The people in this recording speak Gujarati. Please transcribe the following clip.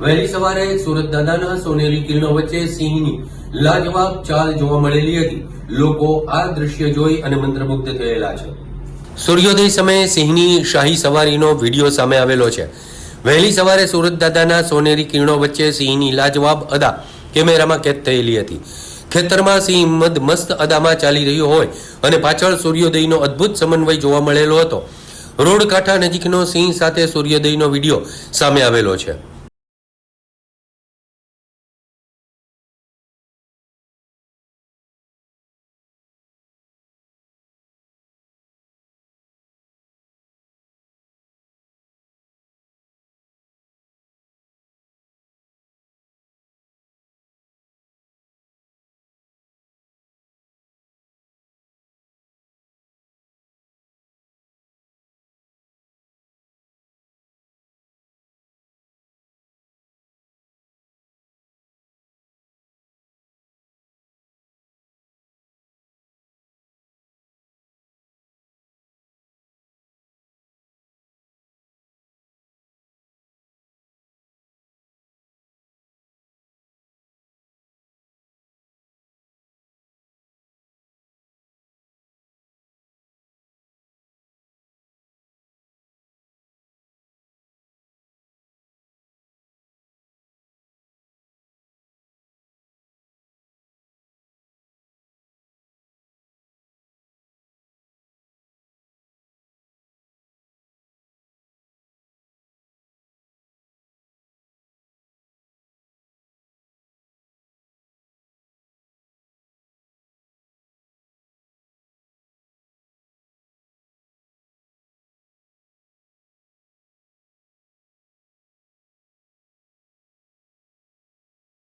વહેલી સવારે સુરત દાદાના સોનેરી કિરણો વચ્ચે સિંહની લાજવાબ ચાલ જોવા મળેલી હતી. લોકો આ દ્રશ્ય જોઈ અને મંત્રમુગ્ધ થયેલા છે. સૂર્યોદય સમયે સિંહની શાહી સવારીનો વીડિયો સામે આવેલો છે. વહેલી સવારે સુરત દાદાના સોનેરી કિરણો વચ્ચે સિંહની લાજવાબ અદા કેમેરામાં કેદ થયેલી હતી. ખેતરમાં સિંહ મદ મસ્ત અદામાં ચાલી રહ્યો હોય અને પાછળ સૂર્યોદયનો અદ્ભુત સમન્વય જોવા મળેલો હતો. રોડ કાંઠા નજીકનો સિંહ સાથે સૂર્યોદયનો વીડિયો સામે આવેલો છે.